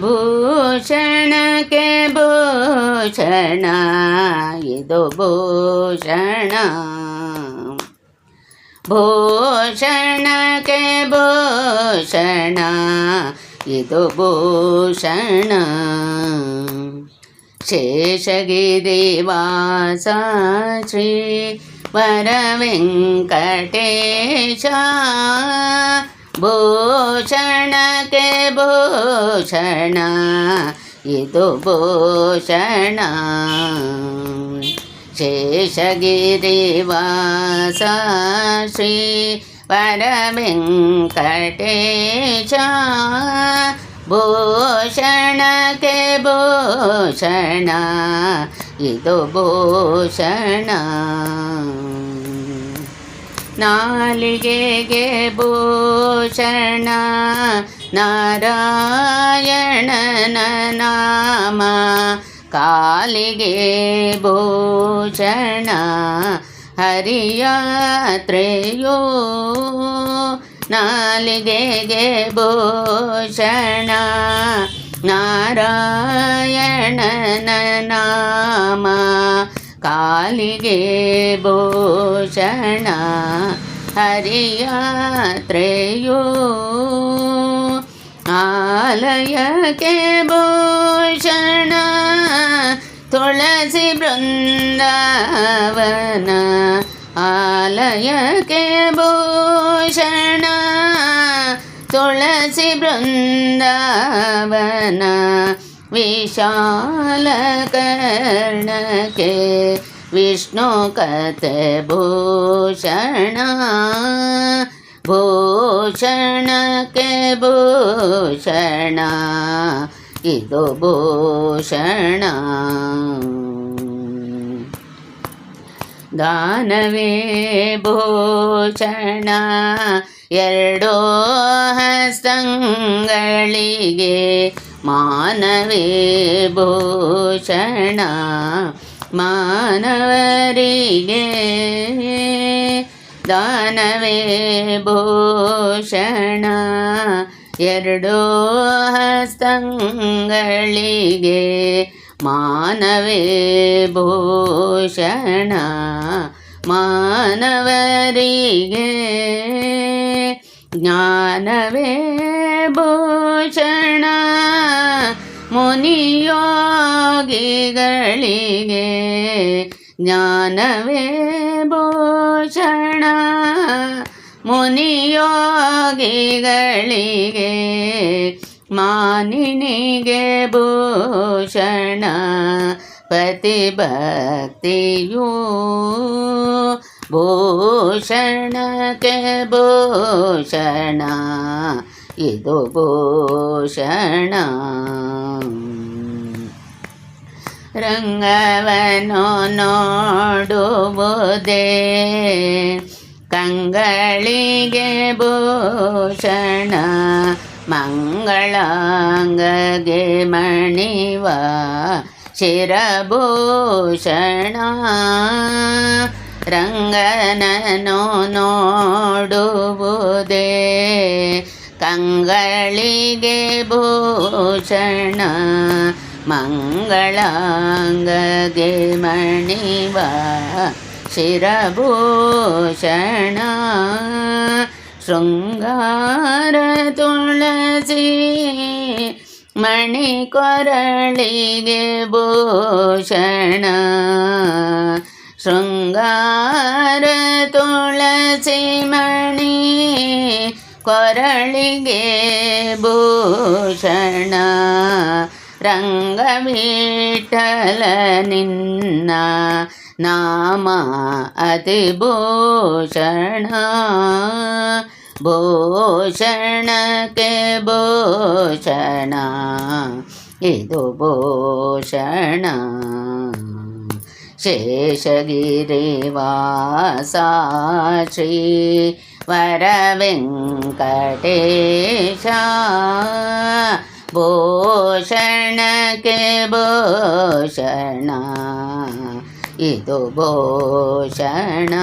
ಭೂಷಣಕ್ಕೆ ಭೂಷಣ ಇದು ಭೂಷಣ. ಭೂಷಣಕ್ಕೆ ಭೂಷಣ ಇದು ಭೂಷಣ. ಶೇಷಗಿರಿವಾಸ ಶ್ರೀ ವರವೆಂಕಟೇಶ ಭೂಷಣಕ್ಕೆ ಭೂಷಣ ಇದು ಭೂಷಣ. ಶೇಷಗಿರಿವಾಸ ಶ್ರೀ ವರವೆಂಕಟೇಶ ಭೂಷಣಕ್ಕೆ ಭೂಷಣ ಇದು ಭೂಷಣ. ನಾಲಿಗೆಗೆ ಭೂಷಣ ನಾರಾಯಣನ ನಾಮ ಕಾಲಿಗೆ ಭೂಷಣ ಹರಿಯಾತ್ರೆಯೋ ನಾಲಿಗೆಗೆ ಭೂಷಣ ನಾರಾಯಣನ ನಾಮ ಕಾಲಿಗೆ ಭೂಷಣ ಹರಿಯಾತ್ರೆಯೋ ಆಲಯಕ್ಕೆ ಭೂಷಣ ತುಳಸಿ ಬೃಂದಾವನ ಆಲಯಕ್ಕೆ ಭೂಷಣ ತುಳಸಿ ಬೃಂದಾವನ ವಿಶಾಲ ಕರ್ಣಕ್ಕೆ ವಿಷ್ಣು ಕತೆ ಭೂಷಣ. ಭೂಷಣಕ್ಕೆ ಭೂಷಣ. ಇದು ಭೂಷಣ. ದಾನವೇ ಭೂಷಣ. ಎರಡೋ ಹಸ್ತಂಗಳಿಗೆ ಮಾನವೇ ಭೂಷಣ ಮಾನವರಿಗೆ ದಾನವೇ ಭೂಷಣ. ಎರಡೋ ಹಸ್ತಂಗಳಿಗೆ ಮಾನವೇ ಭೂಷಣ ಮಾನವರಿಗೆ ಜ್ಞಾನವೇ ಭೂಷಣ ಮುನಿಯೋಗಿಗಳಿಗೆ ಜ್ಞಾನವೇ ಭೂಷಣ ಮುನಿಯೋಗಿಗಳಿಗೆ ಮಾನಿನಿಗೆ ಭೂಷಣ ಪತಿಭಕ್ತಿಯೂ ಭೂಷಣಕ್ಕೆ ಭೂಷಣ ಇದು ಭೂಷಣ. ರಂಗವನು ನೋಡುವುದೇ ಕಂಗಳಿಗೆ ಭೂಷಣ. ಮಂಗಳಾಂಗಗೆ ಮಣಿವ ಶಿರಭೂಷಣ. ರಂಗನನು ನೋಡುವುದೇ ಕಂಗಳಿಗೆ ಭೂಷಣ ಮಂಗಳಾಂಗಗೆ ಮಣಿವ ಶಿರಭೂಷಣ ಶೃಂಗಾರ ತುಳಸಿ ಮಣಿ ಕೊರಳಿಗೆ ಭೂಷಣ ಶೃಂಗಾರ ತುಳಸಿ ಮಣಿ ಕೊರಳಿಗೆ ಭೂಷಣ ರಂಗವಿಠಲ ನಿನ್ನ ನಾಮ ಅತಿ ಭೂಷಣ ಭೂಷಣಕ್ಕೆ ಭೂಷಣ ಇದು ಭೂಷಣ. ಶೇಷಗಿರಿವಾಸ ಶ್ರೀ ವರವೆಂಕಟೇಶ ಭೂಷಣಕ್ಕೆ ಭೂಷಣ ಇದು ಭೂಷಣ